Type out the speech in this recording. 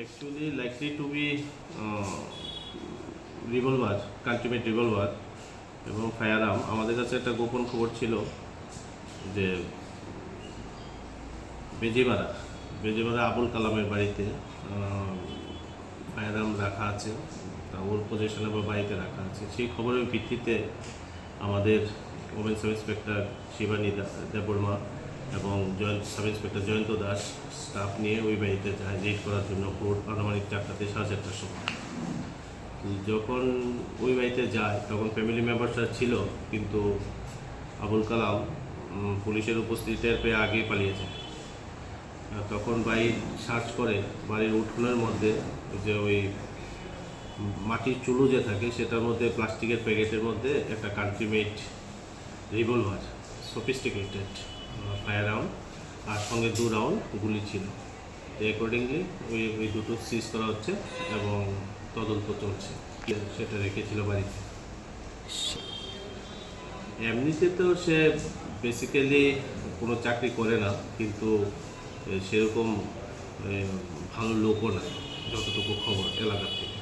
actually likely to be uh, revolver country made revolver এবং fire arm আমাদের কাছে একটা গোপন খবর ছিল যে বেজিমারা বেজিমারা আবুল কালামের বাড়িতে ফায়ার আর্ম রাখা আছে তা ওর পজিশনে বা বাড়িতে রাখা আছে। সেই খবরের ভিত্তিতে আমাদের women sub inspector Shivani Debbarma এবং joint sub inspector Jayanta Das staff নিয়ে ওই বাড়িতে রেড করার জন্য ভোর আনুমানিক চারটাতে সাড়ে চারটার সময়। যখন ওই বাড়িতে যায়, তখন ফ্যামিলি মেম্বারসরা ছিল, কিন্তু আবুল কালাম পুলিশের উপস্থিতি পেয়ে আগেই পালিয়ে যায়। তখন বাড়ি সার্চ করে, বাড়ির উঠোনের মধ্যে যে ওই মাটির চুলো যে থাকে, সেটার মধ্যে প্লাস্টিকের প্যাকেটের মধ্যে একটা country made revolver sophisticated fire round আর সঙ্গে দু রাউন্ড গুলি ছিল। তো অ্যাকর্ডিংলি ওই ওই দুটো সিজ করা হচ্ছে এবং তদন্ত চলছে। সেটা রেখেছিল বাড়িতে। এমনিতে তো সে বেসিক্যালি কোনো চাকরি করে না, কিন্তু সেরকম ভালো লোকও না, যতটুকু খবর এলাকার থেকে।